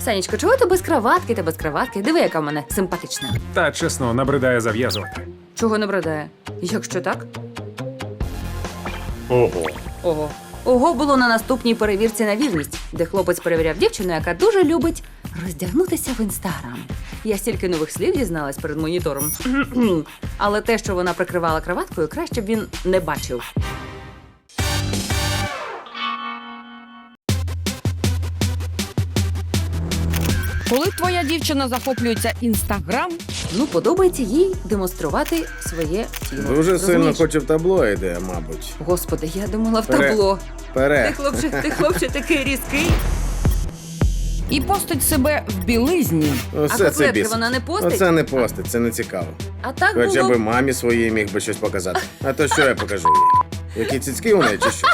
Санечко, чого ти без краватки та без краватки? Диви, яка в мене симпатична. Та чесно, набридає зав'язувати. Чого не брадає? Якщо так? Ого. Ого. Ого було на наступній перевірці на вірність, де хлопець перевіряв дівчину, яка дуже любить роздягнутися в інстаграм. Я стільки нових слів дізналась перед монітором. Але те, що вона прикривала краваткою, краще б він не бачив. Коли твоя дівчина захоплюється інстаграм, Ну, подобається їй демонструвати своє тіло. Дуже сильно Розумієш? хоче в табло йде, мабуть. Господи, я думала в Пере- табло. Ти Пере. хлопчик, ти хлопчик такий різкий. і постить себе в білизні, А Оце це котлетки біс. вона не постить? Оце не постить, це не цікаво. А так Хоча було. би мамі своїй міг би щось показати. А то що я покажу їй? Які цицьки у неї чи що?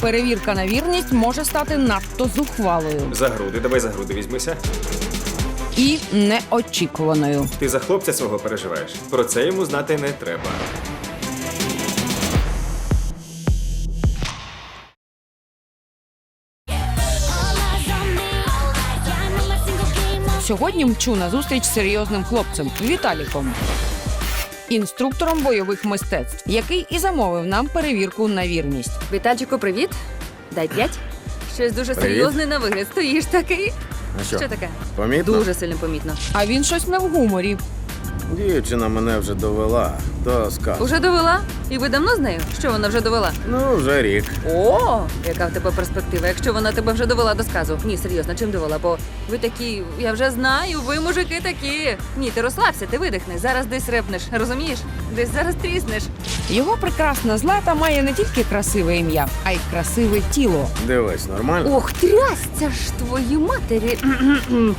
Перевірка на вірність може стати надто зухвалою За груди, давай за груди візьмися. і неочікуваною. Ти за хлопця свого переживаєш. Про це йому знати не треба. Сьогодні мчу на зустріч з серйозним хлопцем Віталіком, інструктором бойових мистецтв, який і замовив нам перевірку на вірність. Вітальчику, привіт. Дай п'ять. Щось дуже Привіт. серйозне на вигляд. Стоїш такий. А що? Що таке? Помітно? Дуже сильно помітно. А він щось не в гуморі. Дівчина мене вже довела, то сказ. Уже довела? І ви давно з нею? Що вона вже довела? Ну, вже рік. О, яка в тебе перспектива, якщо вона тебе вже довела до сказу. Ні, серйозно, чим довела? Бо ви такі, я вже знаю, ви мужики такі. Ні, ти розслабся, ти видихни. Зараз десь репнеш, розумієш? Десь зараз тріснеш. Його прекрасна злата має не тільки красиве ім'я, а й красиве тіло. Дивись, нормально? Ох, трясця ж твої матері.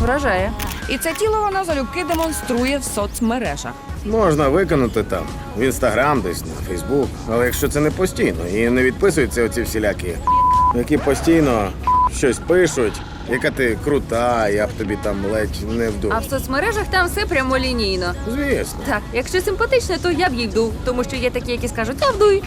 Вражає. І це тіло вона залюбки демонструє в соцмережах. Можна виконати там, в інстаграм десь, на Фейсбук. Але якщо це не постійно і не відписуються оці всілякі, які постійно щось пишуть, яка ти крута, я б тобі там ледь не вдув. А в соцмережах там все прямолінійно. Звісно. Так, якщо симпатично, то я б їй вдув, тому що є такі, які скажуть, я вдуй.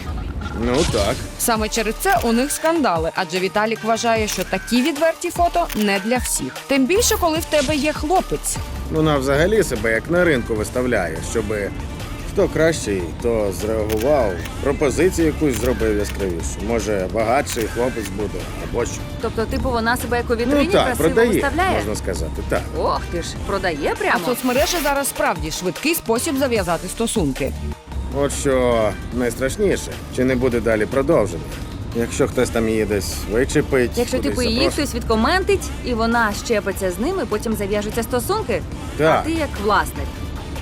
Ну так. Саме через це у них скандали, адже Віталік вважає, що такі відверті фото не для всіх. Тим більше, коли в тебе є хлопець. Вона взагалі себе як на ринку виставляє, щоб хто кращий, то зреагував, пропозицію якусь зробив яскравішу. Може, багатший хлопець буде або що. Тобто, типу, вона себе як у вітрині Ну так, красиво продає, виставляє. можна сказати. Так. Ох ти ж, продає А прямо. соцмережі зараз справді швидкий спосіб зав'язати стосунки. От що найстрашніше, чи не буде далі продовжено. Якщо хтось там її десь вичепить, Якщо кудись типу її запрошує. хтось відкоментить, і вона щепиться з ними, потім зав'яжуться стосунки, Так. а ти як власник.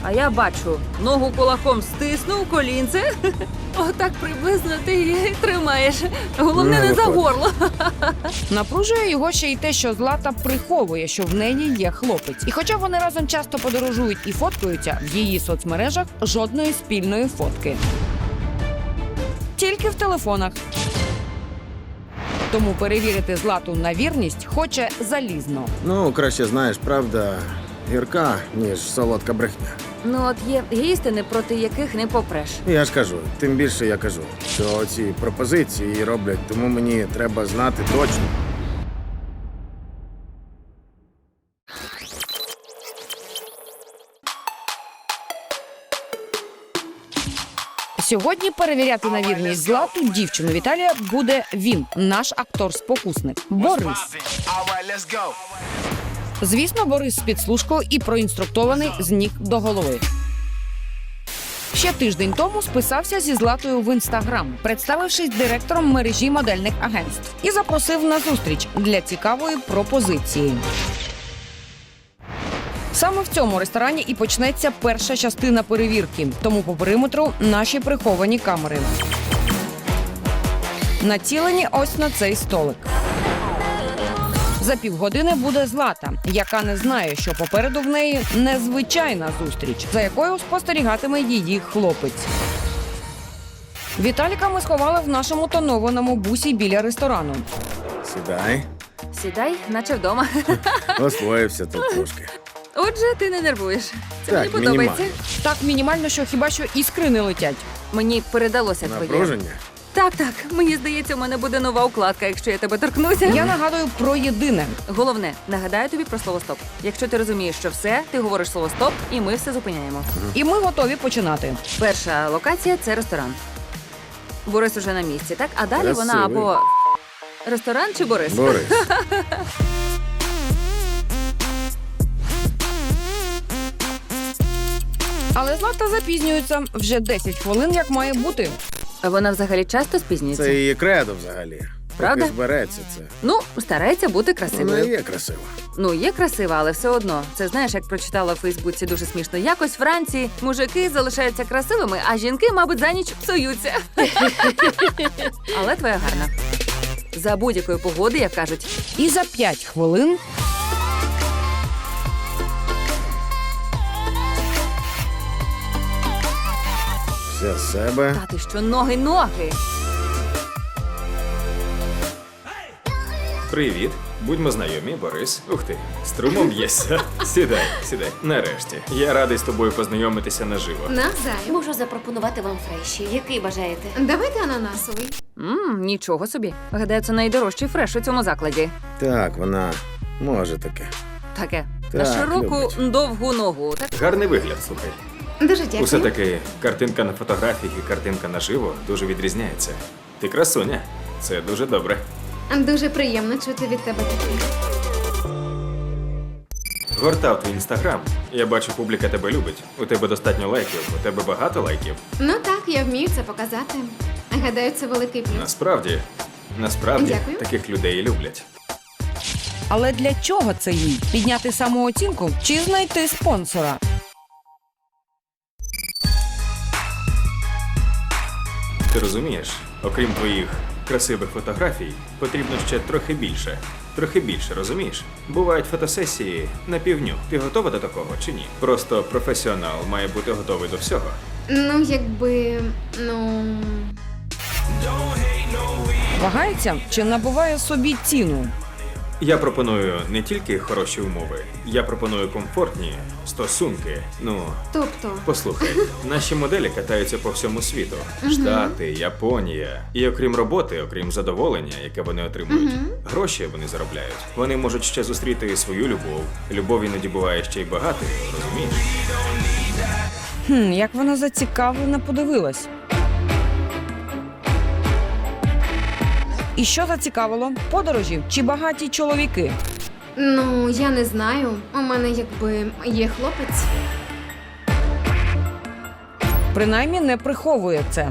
А я бачу, ногу кулаком стиснув, колінце. Отак приблизно ти її тримаєш. Головне, Не не за горло. Напружує його ще й те, що Злата приховує, що в неї є хлопець. І хоча вони разом часто подорожують і фоткаються, в її соцмережах жодної спільної фотки. Тільки в телефонах. Тому перевірити злату на вірність хоче залізно. Ну, краще знаєш, правда, гірка, ніж солодка брехня. Ну от є, істини, проти яких не попреш. Я ж кажу, тим більше я кажу, що ці пропозиції роблять, тому мені треба знати точно. Сьогодні перевіряти на вірність злату дівчину Віталія буде він, наш актор-спокусник Борис. Звісно, Борис з підслужкою і проінструктований з ніг до голови. Ще тиждень тому списався зі Златою в інстаграм, представившись директором мережі модельних агентств, і запросив на зустріч для цікавої пропозиції. Саме в цьому ресторані і почнеться перша частина перевірки, тому по периметру наші приховані камери. Націлені ось на цей столик. За півгодини буде злата, яка не знає, що попереду в неї незвичайна зустріч, за якою спостерігатиме її хлопець. Віталіка ми сховали в нашому тонованому бусі біля ресторану. Сідай, Сідай, наче вдома. освоївся тут трошки. Отже, ти не нервуєш. Це Так, мені подобається. мінімально. Так мінімально, що хіба що іскри не летять. Мені передалося твоє. Напруження? Так, так. Мені здається, у мене буде нова укладка, якщо я тебе торкнуся. Я нагадую про єдине. Головне, нагадаю тобі про слово стоп. Якщо ти розумієш, що все, ти говориш слово стоп, і ми все зупиняємо. І ми готові починати. Перша локація це ресторан. Борис уже на місці, так? А далі вона Красивий. або ресторан чи Борис? Борис. Але Злата запізнюється вже 10 хвилин, як має бути. Вона взагалі часто спізнюється. Це її кредо взагалі. Правда? Поки збереться це. Ну, старається бути Вона красивою. є красива. Ну, є красива, але все одно. Це знаєш, як прочитала в Фейсбуці дуже смішно. Якось в Франції мужики залишаються красивими, а жінки, мабуть, за ніч псуються. але твоя гарна. За будь-якої погоди, як кажуть, І за 5 хвилин Вся з себе. та ти що ноги, ноги. Привіт. Будьмо знайомі, Борис. Ух ти, струмом б'єшся. Сідай, сідай. Нарешті. Я радий з тобою познайомитися наживо. Навзаєм. Можу запропонувати вам фреші. Який бажаєте? Давайте ананасовий. Мм, нічого собі. Гадаю, це найдорожчий фреш у цьому закладі. Так, вона може таке. Таке. На Так, широку любить. довгу ногу. Так? Гарний вигляд, слухай. Дуже дякую. Усе таки, картинка на фотографіях і картинка наживо дуже відрізняється. Ти красуня. Це дуже добре. Дуже приємно чути від тебе таке. Гортав твій інстаграм. Я бачу, публіка тебе любить. У тебе достатньо лайків, у тебе багато лайків. Ну так, я вмію це показати. Гадаю, це великий плюс. Насправді, насправді, Дякую. таких людей люблять. Але для чого це їй? Підняти самооцінку чи знайти спонсора? Ти розумієш, окрім твоїх красивих фотографій, потрібно ще трохи більше. Трохи більше, розумієш? Бувають фотосесії на півню. Ти готова до такого чи ні? Просто професіонал має бути готовий до всього. Ну, якби. ну. Вагається чи набуває собі ціну? Я пропоную не тільки хороші умови, я пропоную комфортні стосунки. Ну, Тобто. Послухай, наші моделі катаються по всьому світу: Штати, Японія. І окрім роботи, окрім задоволення, яке вони отримують, гроші вони заробляють. Вони можуть ще зустріти свою любов. Любов іноді буває ще й багатою, розумієш? Хм, як вона зацікавлена подивилась. І що зацікавило? Подорожі чи багаті чоловіки? Ну, я не знаю. У мене якби є хлопець. Принаймні не приховує це.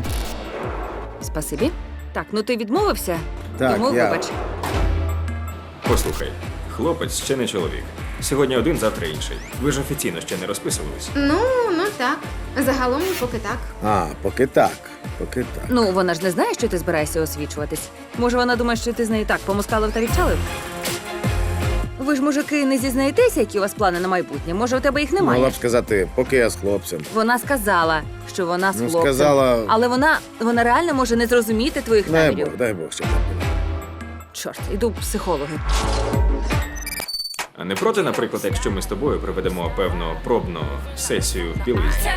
Спасибі. Так, ну ти відмовився? Так, Тому я- вибач. Послухай, хлопець ще не чоловік. Сьогодні один, завтра інший. Ви ж офіційно ще не розписувались. Ну, ну так. Загалом поки так. А, поки так. Поки так. Ну, вона ж не знає, що ти збираєшся освічуватись. Може, вона думає, що ти з нею так помускалив та відчалив? Ви ж, мужики, не зізнаєтеся, які у вас плани на майбутнє? Може, у тебе їх немає? Могла б сказати, поки я з хлопцем. Вона сказала, що вона з Ну, хлопцем. сказала- Але вона, вона реально може не зрозуміти твоїх Дай намірів. Бог, дай Бог, щоб так було. Чорт, іду в психологи. А не проти, наприклад, якщо ми з тобою проведемо певну пробну сесію в білизні.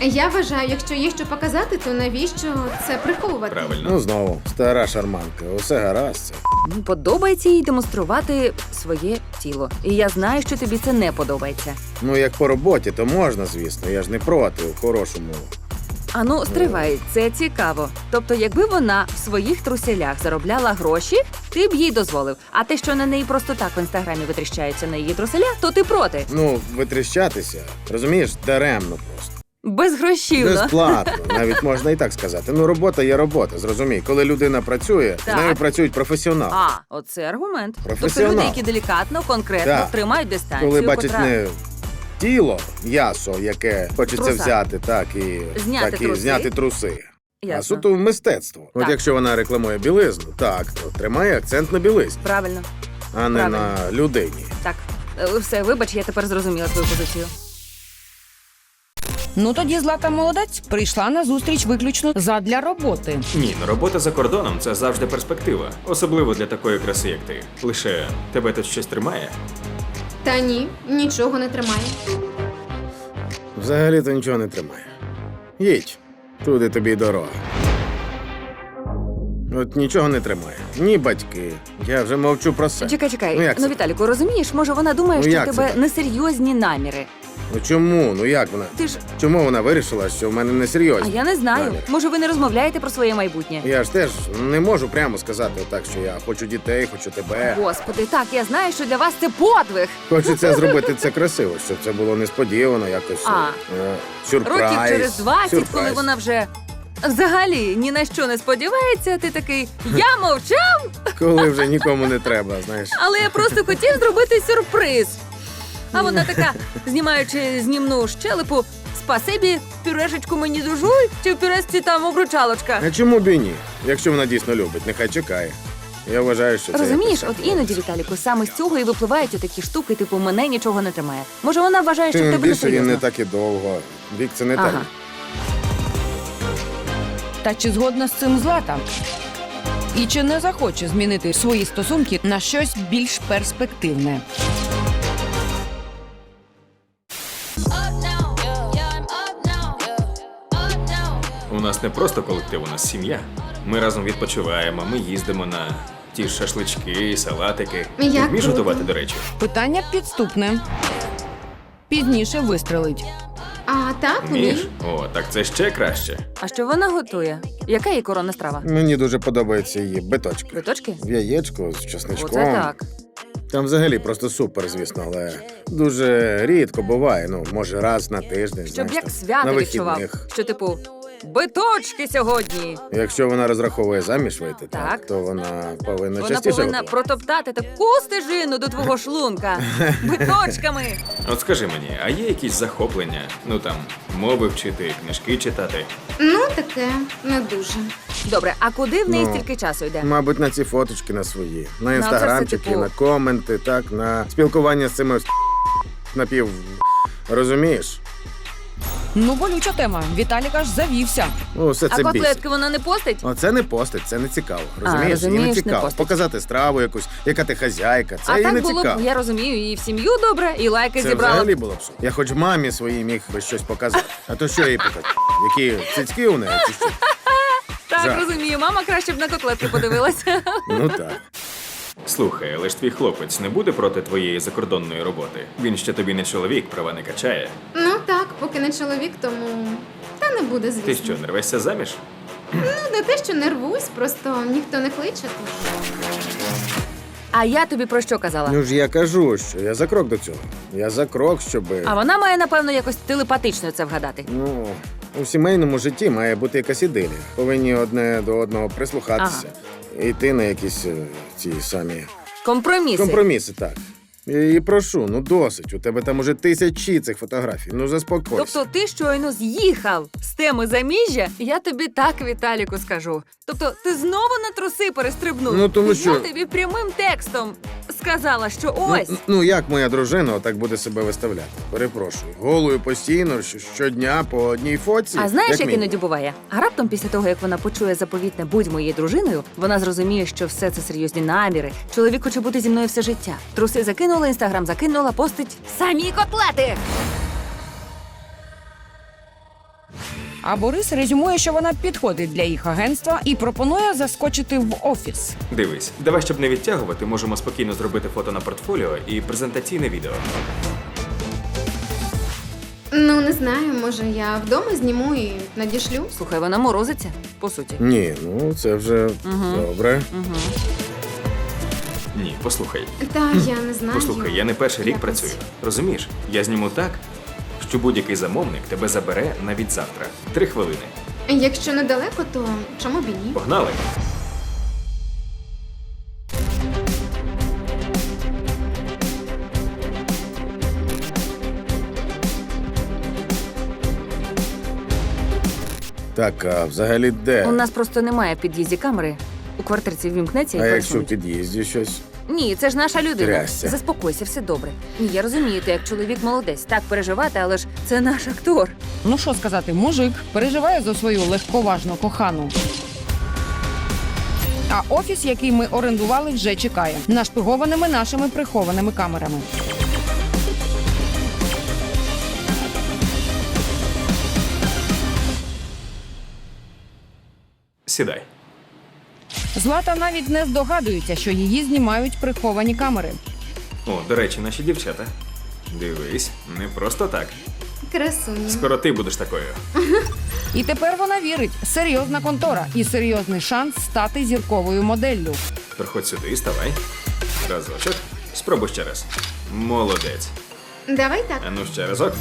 Я вважаю, якщо є що показати, то навіщо це приховувати? Правильно. Ну, знову, стара шарманка, усе гаразд. Ну, подобається їй демонструвати своє тіло. І я знаю, що тобі це не подобається. Ну, як по роботі, то можна, звісно. Я ж не проти у хорошому. А ну, стривай, це цікаво. Тобто, якби вона в своїх труселях заробляла гроші, ти б їй дозволив. А те, що на неї просто так в інстаграмі витріщаються на її труселя, то ти проти. Ну, витріщатися, розумієш, даремно просто. Безгрошівно. Безплатно, навіть можна і так сказати. Ну, робота є робота, зрозумій. Коли людина працює, Так. з нею працюють професіонали. А, оце аргумент. Тобто Професіонал. люди, які делікатно, конкретно Так. тримають дистанцію. Коли бачать котра- не тіло, м'ясо, яке хочеться Труса. взяти, так і Зняти так, і труси. зняти труси. А Ясно. суто мистецтво. От Так. якщо вона рекламує білизну, так, то тримає акцент на білизні, Правильно. а не Правильно. на людині. Так, Е, все, вибач, я тепер зрозуміла твою позицію. Ну тоді Злата молодець прийшла на зустріч виключно задля роботи. Ні, ну робота за кордоном це завжди перспектива, особливо для такої краси, як ти. Лише тебе тут щось тримає. Та ні, нічого не тримає. Взагалі-то нічого не тримає. Їдь, туди тобі й дорога. От нічого не тримає. Ні батьки. Я вже мовчу про це. Чекай, чекай. Ну як Ну, це? Віталіку, розумієш, може вона думає, Ну, що в як це тебе так? несерйозні наміри. Ну чому? Ну як вона? Ти ж. Чому вона вирішила, що в мене А несерйозно? я не знаю. Наміри? Може, ви не розмовляєте про своє майбутнє? Я ж теж не можу прямо сказати так, що я хочу дітей, хочу тебе. Господи, так, я знаю, що для вас це подвиг. Хочеться зробити це красиво, щоб це було несподівано, якось А. е, сюрприз. Років через 20, сюрприз. коли вона вже взагалі ні на що не сподівається, ти такий я мовчав, Коли вже нікому не треба, знаєш. але я просто хотів зробити сюрприз. А вона така, знімаючи знімну щелепу, спасибі, пюрешечку мені дожуй, чи в пюрешці там обручалочка. А чому б і ні? Якщо вона дійсно любить, нехай чекає. Я вважаю, що це Розумієш, якось от іноді, Віталіку, саме з цього і випливають такі штуки, типу мене нічого не тримає. Може, вона вважає, що в Тим тебе не більше він серйозно. не так і довго. Вік це не Ага. так. Та чи згодна з цим Злата? І чи не захоче змінити свої стосунки на щось більш перспективне? Нас не просто колектив, у нас сім'я. Ми разом відпочиваємо, ми їздимо на ті ж шашлички, салатики. Ти Як вмієш круто. готувати, до речі? Питання підступне. Пізніше вистрелить. А так, Вмієш? ні. О, так це ще краще. А що вона готує? Яка її коронна страва? Мені дуже подобається її биточки. Квиточки? В яєчко з чесничком. Оце так. Там взагалі просто супер, звісно, але дуже рідко буває. Ну, може, раз на тиждень. Щоб знаєш, як там, свято на відчував. вихідних. Що, типу, биточки сьогодні. Якщо вона розраховує заміж вийти, Так. так, то вона повинна Вона частіше повинна готувати. протоптати таку стежину до твого шлунка биточками. От скажи мені, а є якісь захоплення? Ну там мови вчити, книжки читати. Ну, таке не дуже. Добре, а куди в неї Ну, стільки часу йде? Мабуть, на ці фоточки на свої, на це інстаграмчики, типу- на коменти, так, на спілкування з цими напів. Розумієш? Ну, болюча тема. Віталік аж завівся. Ну, все А це бісить. котлетки вона не постить? Оце не постить, це не цікаво. Розумієш? розумієш, їй не не цікаво. постить. Показати страву якусь, яка ти хазяйка. Це а їй так не було цікаво. б, я розумію, і в сім'ю добре, і лайки Це зібрала. взагалі було б що. Я хоч мамі своїй міг би щось показати. А то що їй показати? Які цицьки у неї чи що? Так, Жах. розумію, мама краще б на котлетки подивилася. Ну так. Слухай, але ж твій хлопець не буде проти твоєї закордонної роботи. Він ще тобі не чоловік, права не качає. Ну так, поки не чоловік, тому та не буде, звісно. Ти що, не рвешся заміж? Ну, не те, що нервусь, просто ніхто не кличе. Тож. А я тобі про що казала? Ну ж я кажу, що я за крок до цього. Я за крок, щоб. А вона має, напевно, якось телепатично це вгадати. Ну, у сімейному житті має бути якась ідилія. Повинні одне до одного прислухатися. Йти на якісь е, ці самі Компроміси. компроміси, так. І прошу, ну досить. У тебе там уже тисячі цих фотографій. Ну заспокойся. Тобто ти щойно з'їхав з теми заміжжя, я тобі так, Віталіку, скажу. Тобто ти знову на труси перестрибнув. Ну, тому я що- тобі прямим текстом сказала, що Ну, ось. ну як моя дружина так буде себе виставляти? Перепрошую. Голою постійно, що- щодня по одній фоці. А знаєш, як мінімум. іноді буває? А раптом після того, як вона почує заповітне будь моєю дружиною, вона зрозуміє, що все це серйозні наміри. Чоловік хоче бути зі мною все життя. Труси закинула, інстаграм закинула, постить самі котлети. А Борис резюмує, що вона підходить для їх агентства і пропонує заскочити в офіс. Дивись, давай, щоб не відтягувати, можемо спокійно зробити фото на портфоліо і презентаційне відео. Ну, не знаю, може я вдома зніму і надішлю. Слухай, вона морозиться, по суті. Ні, ну це вже добре. Угу. Ні, послухай. Та я не знаю. Послухай, я не перший рік Якось. працюю. Розумієш? Я зніму так, що будь-який замовник тебе забере навіть завтра. Три хвилини. Якщо недалеко, то чому б і ні? Погнали! Так, а взагалі де? У нас просто немає в під'їзді камери. У квартирці ввімкнеться і А якщо в пересунуть. під'їзді щось? Ні, це ж наша людина. Трясся. Заспокойся, все добре. Ні, я розумію, ти як чоловік молодець, так переживати, але ж це наш актор. Ну що сказати, мужик переживає за свою легковажну кохану. А офіс, який ми орендували, вже чекає нашпигованими нашими прихованими камерами. Сідай. Злата навіть не здогадується, що її знімають приховані камери. О, до речі, наші дівчата. Дивись, не просто так. Красуні. Скоро ти будеш такою. І тепер вона вірить: серйозна контора і серйозний шанс стати зірковою моделлю. Проходь сюди, ставай. Разочок. Спробуй ще раз. Молодець. Давай так. А ну ще разок.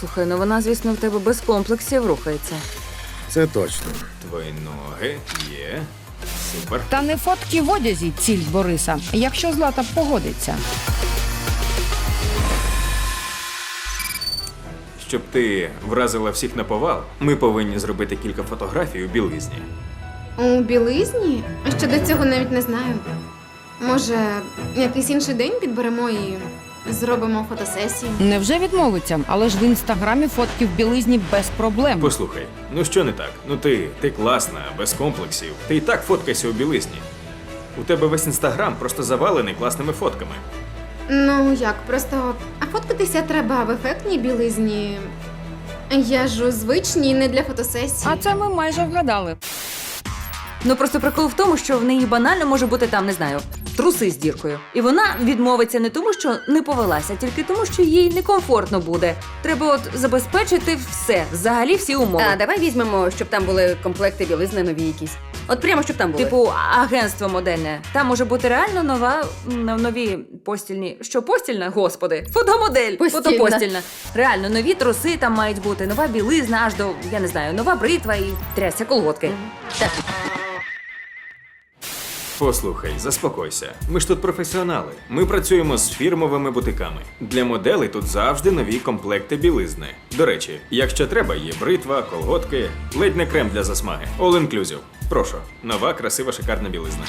Слухай, ну вона, звісно, в тебе без комплексів рухається. Це точно. Твої ноги є. Супер. Та не фотки в одязі ціль Бориса, якщо Злата погодиться. Щоб ти вразила всіх на повал, ми повинні зробити кілька фотографій у білизні. У білизні? Ще до цього навіть не знаю. Може, якийсь інший день підберемо і зробимо фотосесію. Невже відмовиться, але ж в інстаграмі фотки в білизні без проблем. Послухай, ну що не так? Ну ти, ти класна, без комплексів. Ти і так фоткайся у білизні. У тебе весь інстаграм просто завалений класними фотками. Ну як, просто а фоткатися треба в ефектній білизні. Я ж у звичній не для фотосесії. А це ми майже вгадали. Ну просто прикол в тому, що в неї банально може бути там, не знаю, труси з діркою. І вона відмовиться не тому, що не повелася, тільки тому, що їй некомфортно буде. Треба от забезпечити все, взагалі всі умови. А давай візьмемо, щоб там були комплекти білизни нові якісь. От прямо щоб там були. Типу агентство модельне. Там може бути реально нова м, нові постільні. Що постільна? Господи, фотомодель, Постільна. фотопостільна. Реально нові труси там мають бути, нова білизна, аж до я не знаю, нова бритва і трясся колготки. Так. Послухай, заспокойся. Ми ж тут професіонали. Ми працюємо з фірмовими бутиками. Для моделей тут завжди нові комплекти білизни. До речі, якщо треба, є бритва, колготки, ледь не крем для засмаги. All inclusive. Прошу, нова, красива, шикарна білизна.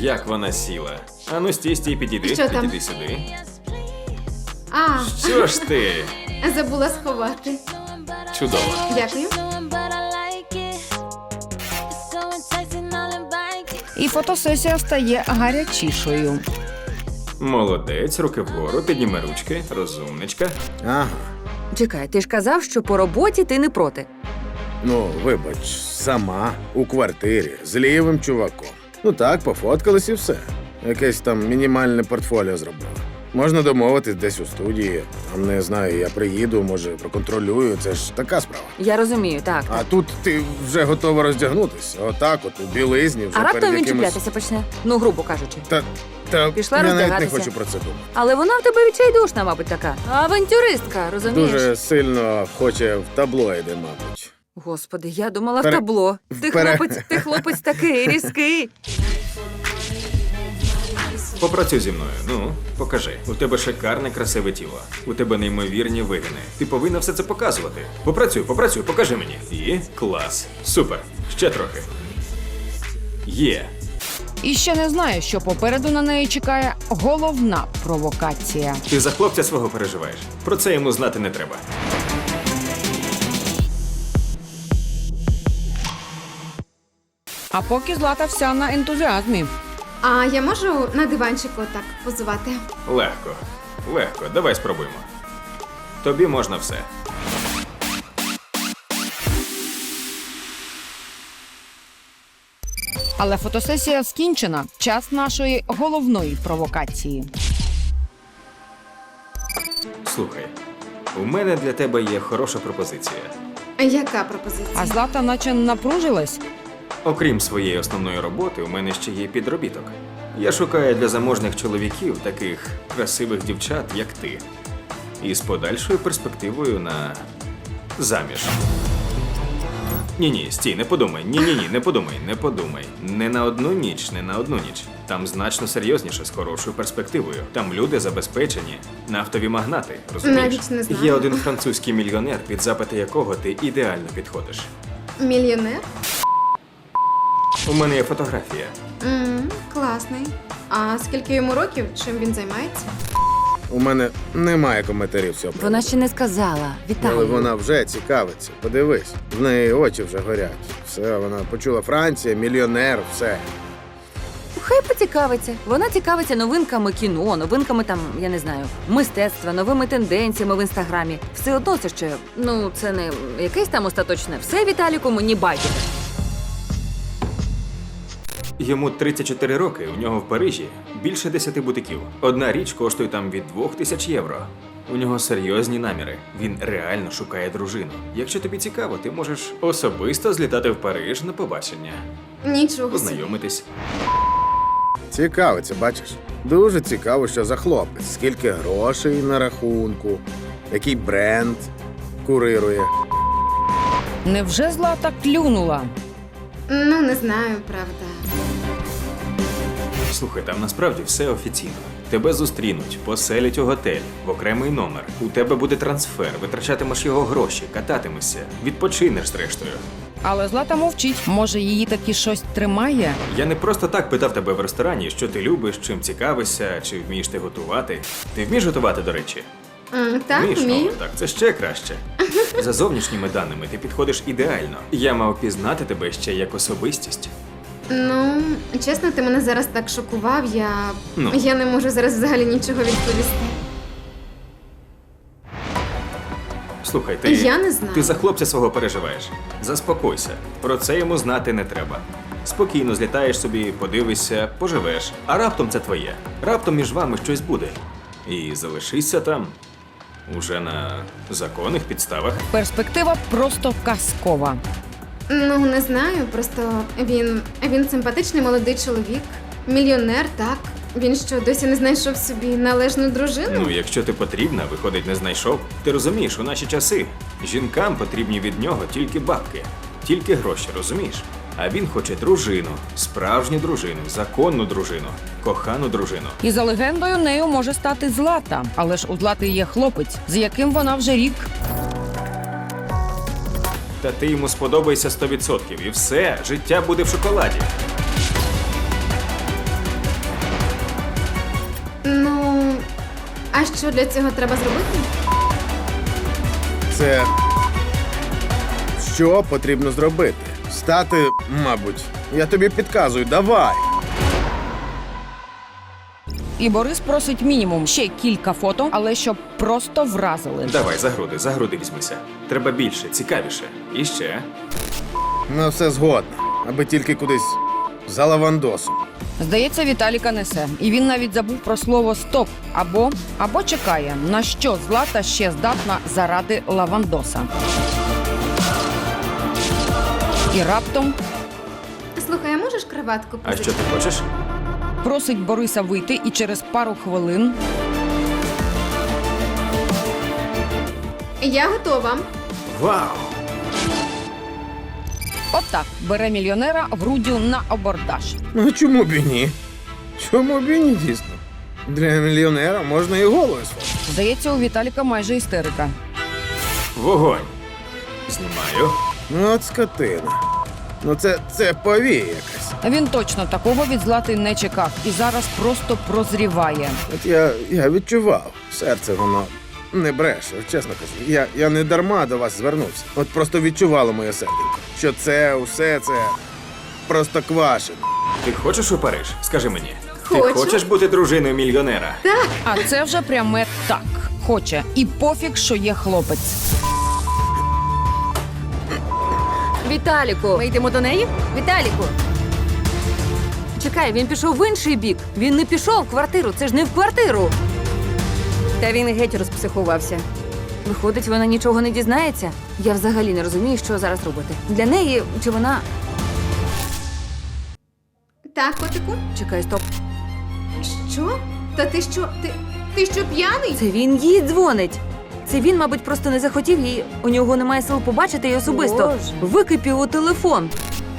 Як вона сіла. Ану, стій, стій, підійди, Що там? підійди сюди. А, Що ж ти? забула сховати. Чудово. Дякую. І фотосесія стає гарячішою. Молодець, руки вгору, підніми ручки, розумничка. Ага. Чекай, ти ж казав, що по роботі ти не проти. Ну, вибач, сама у квартирі з лівим чуваком. Ну так, пофоткались і все. Якесь там мінімальне портфоліо зробила. Можна домовитись десь у студії. Там не знаю, я приїду, може, проконтролюю. Це ж така справа. Я розумію, так. А тут ти вже готова роздягнутися. Отак, от у білизні, вже А раптом перед він якимось. чіплятися почне. Ну, грубо кажучи. Та, та Пішла я навіть не роздягатися. хочу про це думати. Але вона в тебе відчайдушна, мабуть, така. Авантюристка, розумієш? Дуже сильно хоче в таблоїди, мабуть. Господи, я думала Пере- в табло. Ти Пере- хлопець, ти хлопець такий різкий. Попрацюй зі мною. Ну, покажи. У тебе шикарне, красиве тіло. У тебе неймовірні вигини. Ти повинна все це показувати. Попрацюй, попрацюй, покажи мені. І клас. Супер. Ще трохи. Є. І ще не знає, що попереду на неї чекає головна провокація. Ти за хлопця свого переживаєш. Про це йому знати не треба. А поки Злата вся на ентузіазмі. А я можу на диванчику так позувати? Легко. Легко. Давай спробуємо. Тобі можна все. Але фотосесія скінчена. Час нашої головної провокації. Слухай, у мене для тебе є хороша пропозиція. Яка пропозиція? А Злата наче напружилась. Окрім своєї основної роботи, у мене ще є підробіток. Я шукаю для заможних чоловіків таких красивих дівчат, як ти, із подальшою перспективою на заміж. Ні, ні, стій, не подумай. Ні, ні, ні, не подумай, не подумай. Не на одну ніч, не на одну ніч. Там значно серйозніше з хорошою перспективою. Там люди забезпечені, нафтові магнати. Розумієш? Навіть не знаю. Є один французький мільйонер, під запити якого ти ідеально підходиш. Мільйонер? У мене є фотографія. м класний. А скільки йому років? Чим він займається? У мене немає коментарів цього. Вона ще не сказала. Але Вітаю. вона вже цікавиться. Подивись, в неї очі вже горять. все, вона почула Франція, мільйонер, все. Хай поцікавиться. Вона цікавиться новинками кіно, новинками там, я не знаю, мистецтва, новими тенденціями в інстаграмі. Все одно це ще, ну, це не якесь там остаточне. Все Віталіку мені байдуже. Йому 34 роки, у нього в Парижі більше 10 бутиків. Одна річ коштує там від 2 тисяч євро. У нього серйозні наміри. Він реально шукає дружину. Якщо тобі цікаво, ти можеш особисто злітати в Париж на побачення, Нічого. познайомитись. Цікаво, це бачиш? Дуже цікаво, що за хлопець, скільки грошей на рахунку, який бренд курирує. Невже злата клюнула? Ну, не знаю, правда. Слухай, там насправді все офіційно. Тебе зустрінуть, поселять у готель, в окремий номер. У тебе буде трансфер, витрачатимеш його гроші, кататимешся, відпочинеш зрештою. Але злата мовчить. Може, її таки щось тримає? Я не просто так питав тебе в ресторані, що ти любиш, чим цікавишся, чи вмієш ти готувати. Ти вмієш готувати, до речі? М, Так, Вмієш? вмію. О, так, це ще краще. За зовнішніми даними ти підходиш ідеально. Я мав пізнати тебе ще як особистість. Ну, чесно, ти мене зараз так шокував, я. Ну. Я не можу зараз взагалі нічого відповісти. Слухай, ти. Я не знаю. Ти за хлопця свого переживаєш. Заспокойся. Про це йому знати не треба. Спокійно злітаєш собі, подивишся, поживеш. А раптом це твоє. Раптом між вами щось буде. І залишися там. Уже на законних підставах. Перспектива просто казкова. Ну, не знаю, просто він. він симпатичний молодий чоловік, мільйонер, так. Він що, досі не знайшов собі належну дружину? Ну, якщо ти потрібна, виходить, не знайшов. Ти розумієш, у наші часи жінкам потрібні від нього тільки бабки, тільки гроші, розумієш? А він хоче дружину, справжню дружину, законну дружину, кохану дружину. І за легендою нею може стати злата. Але ж у злати є хлопець, з яким вона вже рік. Та ти йому сподобаєшся 100%, і все, життя буде в шоколаді. Ну, а що для цього треба зробити? Це що потрібно зробити? Стати, мабуть. Я тобі підказую, давай. І Борис просить мінімум ще кілька фото, але щоб просто вразили. Давай, за груди, за груди візьмися. Треба більше, цікавіше. І ще. На все згодно, аби тільки кудись за лавандосом. Здається, Віталіка несе. І він навіть забув про слово стоп або або чекає, на що злата ще здатна заради лавандоса. І раптом Слухай, а можеш краватку А що ти хочеш? Просить Бориса вийти, і через пару хвилин Я готова. Вау! отак бере мільйонера в грудю на абордаж. Ну чому б і ні? Чому б і ні, дійсно? Для мільйонера можна і свого. Здається, у Віталіка майже істерика. Вогонь! Знімаю. Ну, от скотина. Ну це, це повія якась. Він точно такого від злати не чекав і зараз просто прозріває. От я, я відчував. Серце воно не бреше, чесно кажу. Я, я не дарма до вас звернувся. От просто відчувало моє серденько, що це усе це просто квашено. Ти хочеш у Париж? Скажи мені. Ти хочеш бути дружиною мільйонера? А це вже пряме так. Хоче. І пофіг, що є хлопець. Віталіку! Ми йдемо до неї? Віталіку! Чекай, він пішов в інший бік. Він не пішов в квартиру. Це ж не в квартиру. Та він геть розпсихувався. Виходить, вона нічого не дізнається. Я взагалі не розумію, що зараз робити. Для неї чи вона. Так, котику? Чекай, стоп. Що? Та ти що? Ти, ти що п'яний? Це він їй дзвонить. Це він, мабуть, просто не захотів її. У нього немає сил побачити її особисто. Боже. Википів у телефон.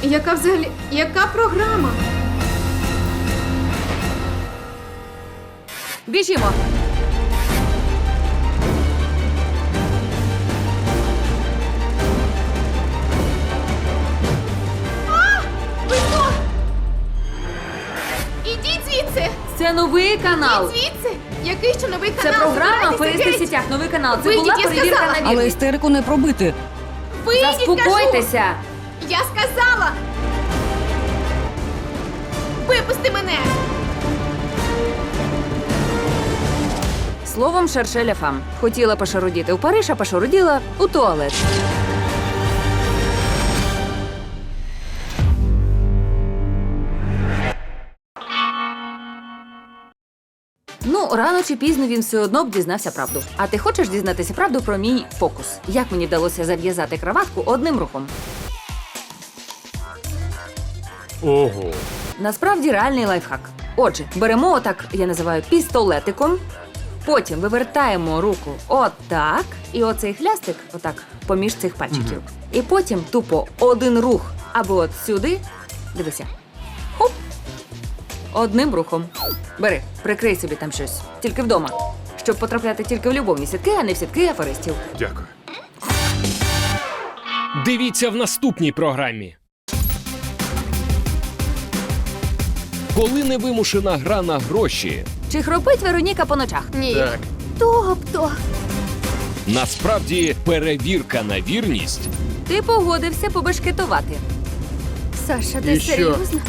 Яка взагалі. Яка програма? Біжімо. Ідіть звідси! Це новий канал. Звідси! Який ще новий Це програма Забирайтеся «Аферисти в геть! сітях. Новий канал. Це Вийдіть, була я перевірка сказала. на Але вірність. істерику не пробити. Вийдіть, кажу! Заспокойтеся. Я сказала! Випусти мене! Словом, шаршеля фам. Хотіла пошарудіти у Париж, а пошаруділа у туалет. Ну, рано чи пізно він все одно б дізнався правду. А ти хочеш дізнатися правду про мій фокус? Як мені вдалося зав'язати краватку одним рухом? Ого. Насправді реальний лайфхак. Отже, беремо отак, я називаю пістолетиком. Потім вивертаємо руку отак, і оцей хлястик, отак, поміж цих пальчиків. І потім тупо один рух або от сюди. Дивися. Одним рухом. Бери, прикрий собі там щось. Тільки вдома. Щоб потрапляти тільки в любовні сітки, а не в сітки аферистів. Дякую. Дивіться в наступній програмі. Коли невимушена гра на гроші Чи хропить Вероніка по ночах? Ні. Так. Тобто. насправді перевірка на вірність Ти погодився побешкетувати. Саша, ти І що? серйозно?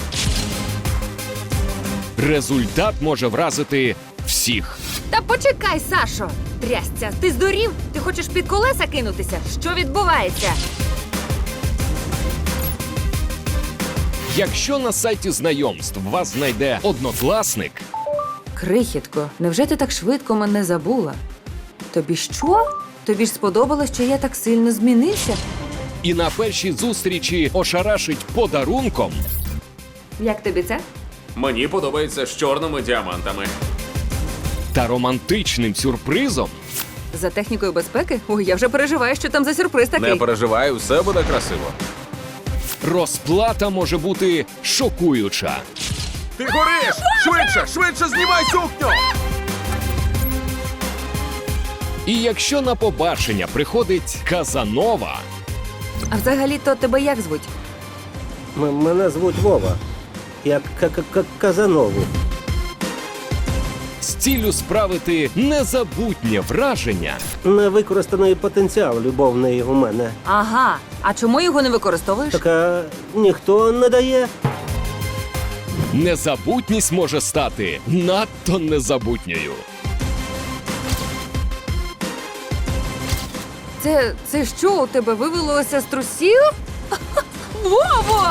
Результат може вразити всіх. Та почекай, Сашо! Трясця, ти здурів? Ти хочеш під колеса кинутися? Що відбувається? Якщо на сайті знайомств вас знайде однокласник, Крихітко, невже ти так швидко мене забула? Тобі що? Тобі ж сподобалось, що я так сильно змінився? і на першій зустрічі ошарашить подарунком, Як тобі це? Мені подобається з чорними діамантами. та романтичним сюрпризом, За технікою безпеки? Ой, я вже переживаю, що там за сюрприз такий. Не переживай, все буде красиво. розплата може бути шокуюча. Ти гориш! Швидше, швидше знімай сукню! І якщо на побачення приходить Казанова, А взагалі-то тебе як звуть? М- Мене звуть Вова. Я К- К- К- Казанову. з ціллю справити незабутнє враження, Невикористаний потенціал любовний у мене. Ага. А чому його не використовуєш? Так а ніхто не дає. незабутність може стати надто незабутньою. Це, це що у тебе вивелося з трусів? Вово!